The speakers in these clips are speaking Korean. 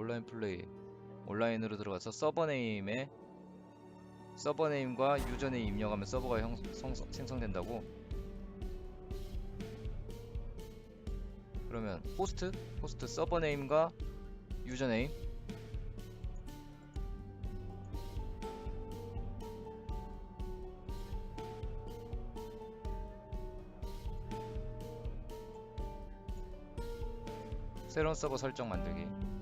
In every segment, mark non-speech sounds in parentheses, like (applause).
온라인 플레이 온라인으로 들어가서 서버 네임에 서버 네임과 유저 네임 입력하면 서버가 형, 성, 생성된다고? 그러면 호스트? 호스트 서버 네임과 유저 네임? 새로운 서버 설정 만들기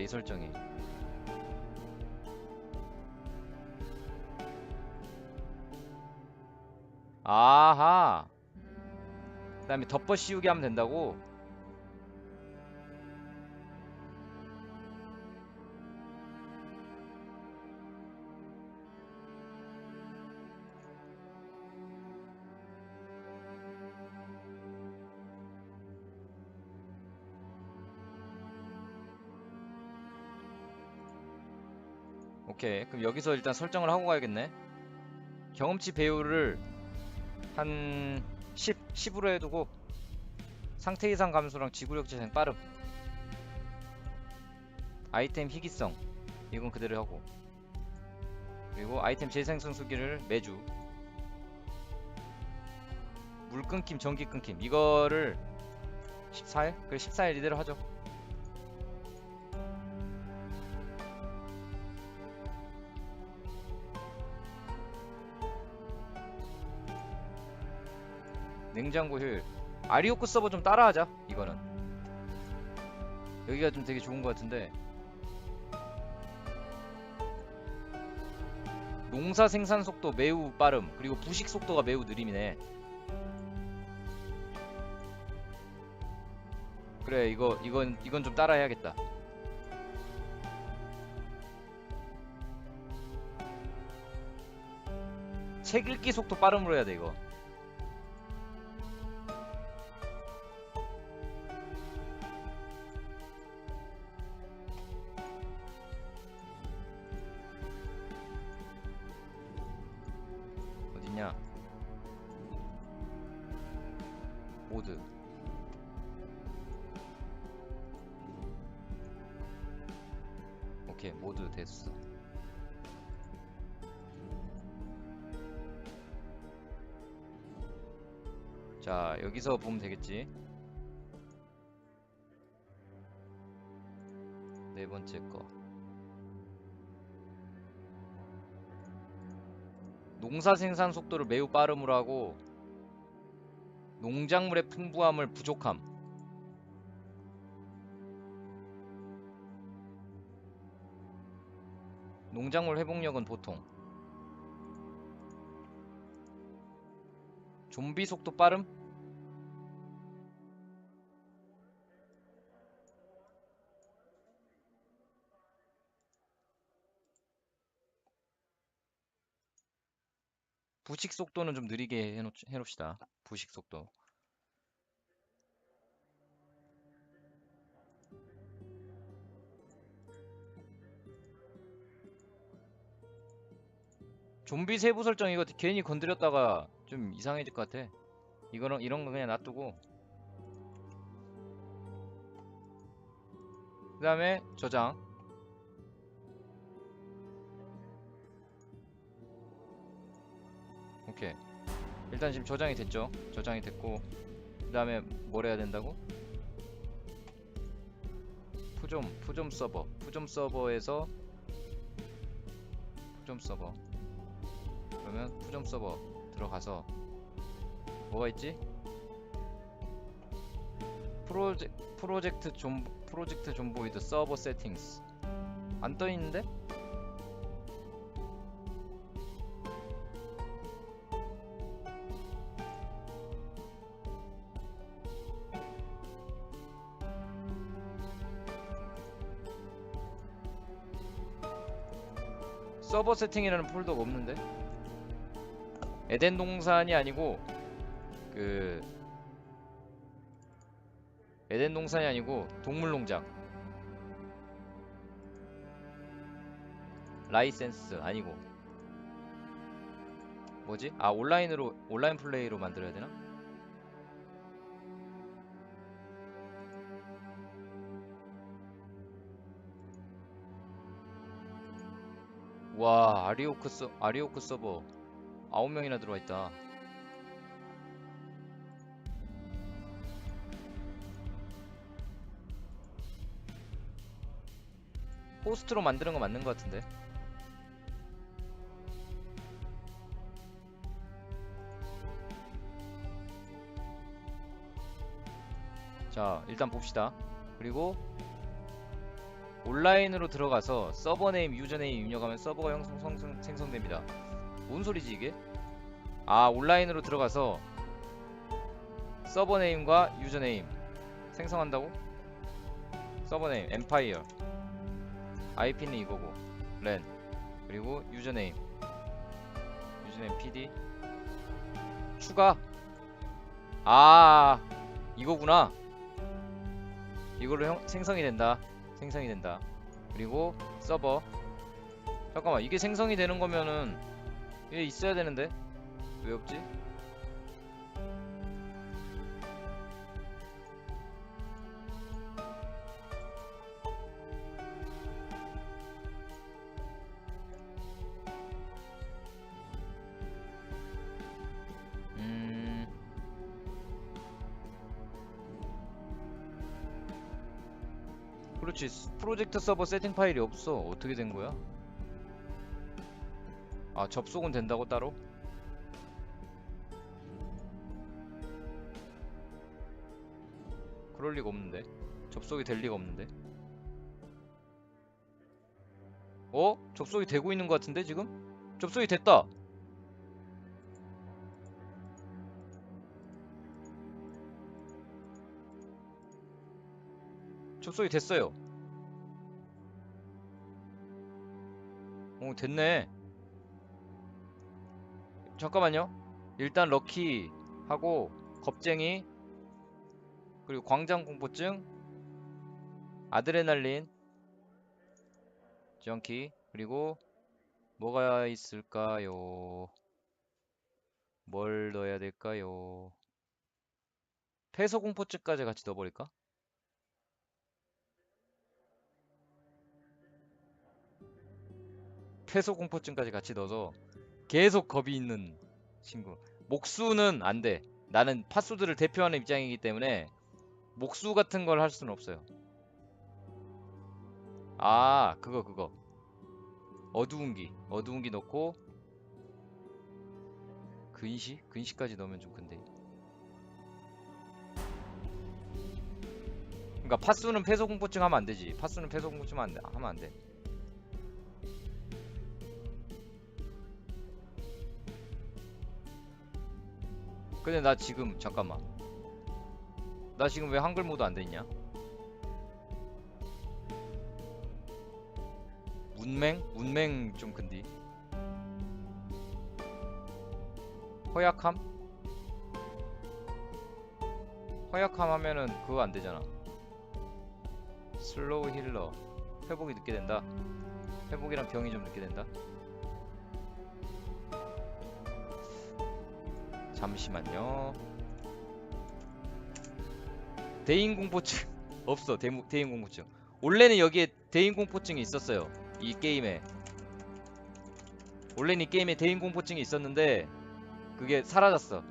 이 설정이. 아하. 그 다음에 덮어 씌우기 하면 된다고 오케이. 그럼 여기서 일단 설정을 하고 가야겠네. 경험치 배율을 한 10, 10으로 해두고 상태 이상 감소랑 지구력 재생 빠름. 아이템 희귀성. 이건 그대로 하고. 그리고 아이템 재생성 수기를 매주. 물 끊김 전기 끊김. 이거를 14일? 그래 14일 이대로 하죠 냉장고 효율 아리오크 서버 좀 따라하자 이거는. 여기가 좀 되게 좋은 것 같은데. 농사 생산 속도 매우 빠름 그리고 부식 속도가 매우 느림이네. 그래 이거 이건 이건 좀 따라해야겠다. 책 읽기 속도 빠름으로 해야 돼 이거 어딨냐 모드. 오케이 모드 됐어. 자 여기서 보면 되겠지? 네 번째 거 농사 생산 속도를 매우 빠름으로 하고 농작물의 풍부함을 부족함 농작물 회복력은 보통 좀비 속도 빠름? 부식 속도는 좀 느리게 해놓, 해놓읍시다. 부식 속도. 좀비 세부 설정 이거 괜히 건드렸다가 좀 이상해질 것 같아. 이거는 이런 거 그냥 놔두고. 그 다음에 저장. 오케이. 일단 지금 저장이 됐죠. 저장이 됐고 그 다음에 뭘 해야 된다고? 푸좀 푸좀 서버 푸좀 서버에서 푸좀 서버 그러면 푸좀 서버 들어가서 뭐가 있지? 프로제, 프로젝트 좀 프로젝트 존보이드 서버 세팅스 안 떠 있는데? 서버 세팅이라는 폴더가 없는데? 에덴 동산이 아니고 그 에덴 동산이 아니고 동물 농장 라이센스 아니고 뭐지? 아 온라인으로 온라인 플레이로 만들어야 되나? 와 아리오크 서 아리오크 서버 9명이나 들어와 있다. 호스트로 만드는 거 맞는 거 같은데. 자, 일단 봅시다. 그리고 온라인으로 들어가서 서버 네임, 유저 네임 입력하면 서버가 형성 성성- 생성됩니다. 뭔 소리지 이게? 아, 온라인으로 들어가서 서버 네임과 유저 네임 생성한다고? 서버 네임 엠파이어 IP는 이거고 렌 그리고 유저네임. 유저네임 PD 추가! 아 이거구나. 이걸로 형, 생성이 된다 생성이 된다. 그리고 서버. 잠깐만 이게 생성이 되는 거면은 이게 있어야 되는데? 왜 없지? 그렇지. 스- 프로젝트 서버 세팅 파일이 없어. 어떻게 된 거야? 아, 접속은 된다고 따로? 그럴 리가 없는데. 접속이 될 리가 없는데. 어? 접속이 되고 있는 것 같은데, 지금? 접속이 됐다. 접속이 됐어요. 오, 됐네. 잠깐만요. 일단 럭키 하고 겁쟁이 그리고 광장 공포증 아드레날린 정키 그리고 뭐가 있을까요? 뭘 넣어야 될까요? 폐소 공포증까지 같이 넣어버릴까? 폐소 공포증까지 같이 넣어서 계속 겁이 있는 친구. 목수는 안 돼. 나는 팥수들을 대표하는 입장이기 때문에 목수 같은 걸 할 수는 없어요. 아, 그거 그거. 어두운 기. 어두운 기 넣고 근시? 근시까지 넣으면 좀 큰데. 그러니까 팥수는 폐소 공포증 하면 안 되지. 팥수는 폐소 공포증 하면 안 돼. 근데 나 지금 잠깐만. 나 지금 왜 한글 모드 안 돼있냐? 문맹? 문맹 좀 근디. 허약함? 허약함 하면은 그거 안 되잖아. 슬로우 힐러. 회복이 늦게 된다. 회복이랑 병이 좀 늦게 된다 잠시만요. 대인 공포증 (laughs) 없어. 대, 대인 공포증. 원래는 여기에 대인 공포증이 있었어요. 이 게임에. 원래는 이 게임에 대인 공포증이 있었는데 그게 사라졌어.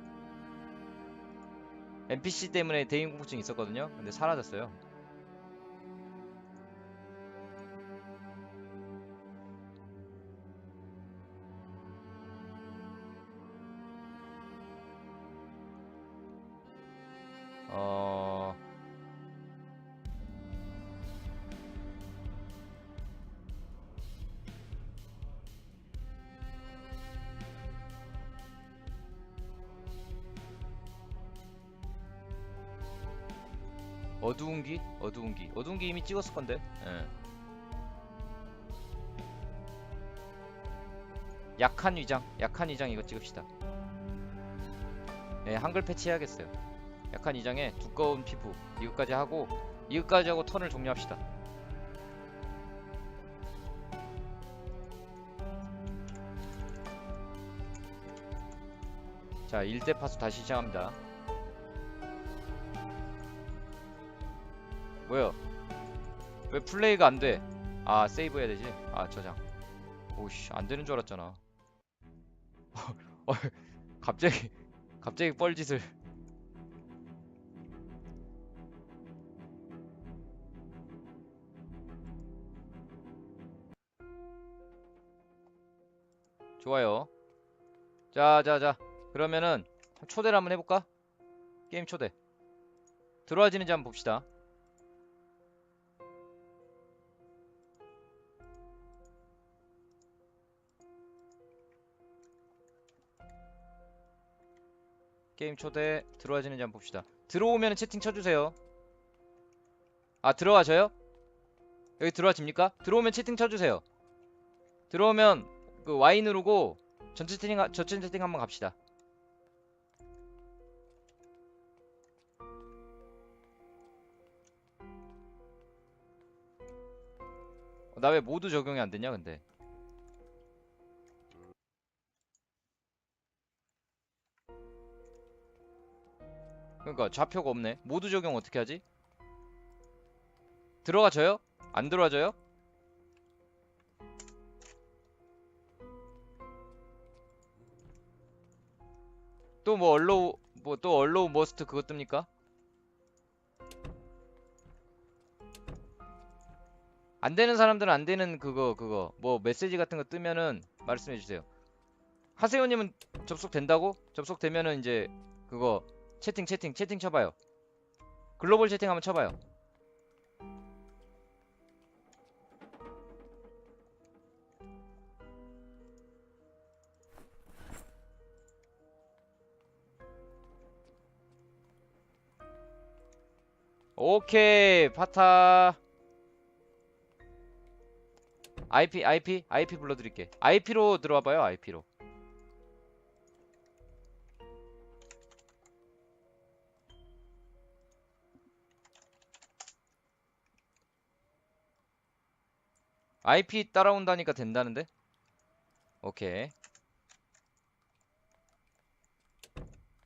NPC 때문에 대인 공포증이 있었거든요. 근데 사라졌어요. 어두운 기? 어두운 기. 어두운 기 이미 찍었을 건데. 예. 약한 위장. 약한 위장 이거 찍읍시다. 예, 한글 패치 해야겠어요. 약한 이장에 두꺼운 피부 이것까지 하고 이것까지 하고 턴을 종료합시다 자 1대 파수 다시 시작합니다 뭐야 왜 플레이가 안 돼? 아 세이브 해야 되지? 아 저장. 오씨 안 되는 줄 알았잖아. (laughs) 어, 갑자기 갑자기 뻘짓을. 좋아요. 자자자. 그러면은 초대를 한번 해볼까? 게임 초대. 들어와지는지 한번 봅시다 게임 초대 들어와지는지 한번 봅시다. 들어오면 채팅 쳐주세요. 아 들어와져요? 여기 들어와집니까? 들어오면 채팅 쳐주세요. 들어오면 그 Y 누르고 전체 채팅 하- 전체 채팅 한번 갑시다. 나 왜 모두 적용이 안 되냐 근데 그러니까 좌표가 없네 모두 적용 어떻게 하지? 들어가져요? 안 들어와져요? 또 뭐 얼로우 뭐또 얼로우 머스트 그것 뜹니까? 안 되는 사람들은 안 되는 그거 그거 뭐 메시지 같은 거 뜨면은 말씀해 주세요. 하세요님은 접속된다고? 접속되면은 이제 그거 채팅 채팅 채팅 쳐봐요. 글로벌 채팅 한번 쳐봐요. 오케이 파타 IP IP IP 불러드릴게 IP로 들어와봐요 IP로 IP 따라온다니까 된다는데? 오케이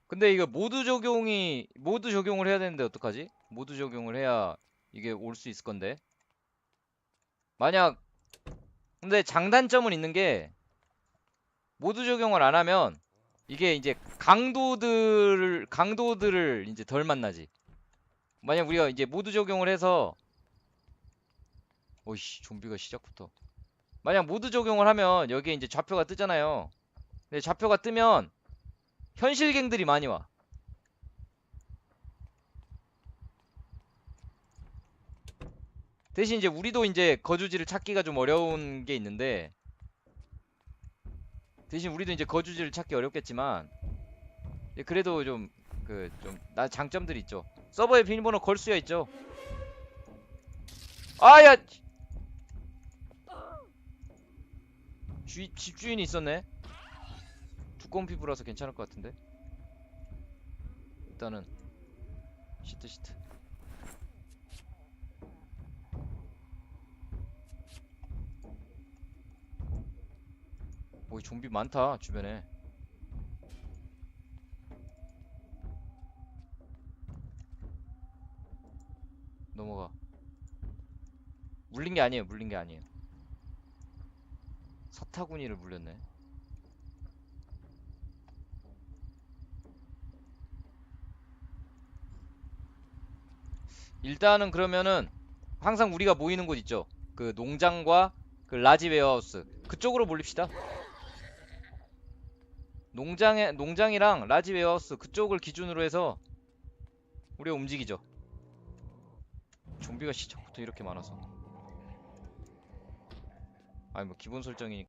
근데 이거 모두 적용이 모두 적용을 해야 되는데 어떡하지? 모두 적용을 해야 이게 올 수 있을 건데 만약 근데 장단점은 있는 게 모두 적용을 안 하면 이게 이제 강도들을 강도들을 이제 덜 만나지. 만약 우리가 이제 모두 적용을 해서 오이씨 좀비가 시작부터 만약 모두 적용을 하면 여기에 이제 좌표가 뜨잖아요. 근데 좌표가 뜨면 현실갱들이 많이 와. 대신 이제 우리도 이제 거주지를 찾기가 좀 어려운 게 있는데 대신 우리도 이제 거주지를 찾기 어렵겠지만 예, 그래도 좀 그 좀 나 장점들이 있죠. 서버에 비밀번호 걸 수야 있죠. 아야 주 집주인이 있었네. 두꺼운 피부라서 괜찮을 것 같은데. 일단은 시트 시트. 오, 좀비 많다, 주변에. 넘어가. 물린 게 아니에요, 물린 게 아니에요. 사타구니를 물렸네. 일단은 그러면은 항상 우리가 모이는 곳 있죠. 그 농장과 그 라지 웨어하우스 그쪽으로 몰립시다. 농장에 농장이랑 라지 웨어하우스 그쪽을 기준으로 해서 우리가 움직이죠. 좀비가 시작부터 이렇게 많아서. 아니 뭐 기본 설정이니까.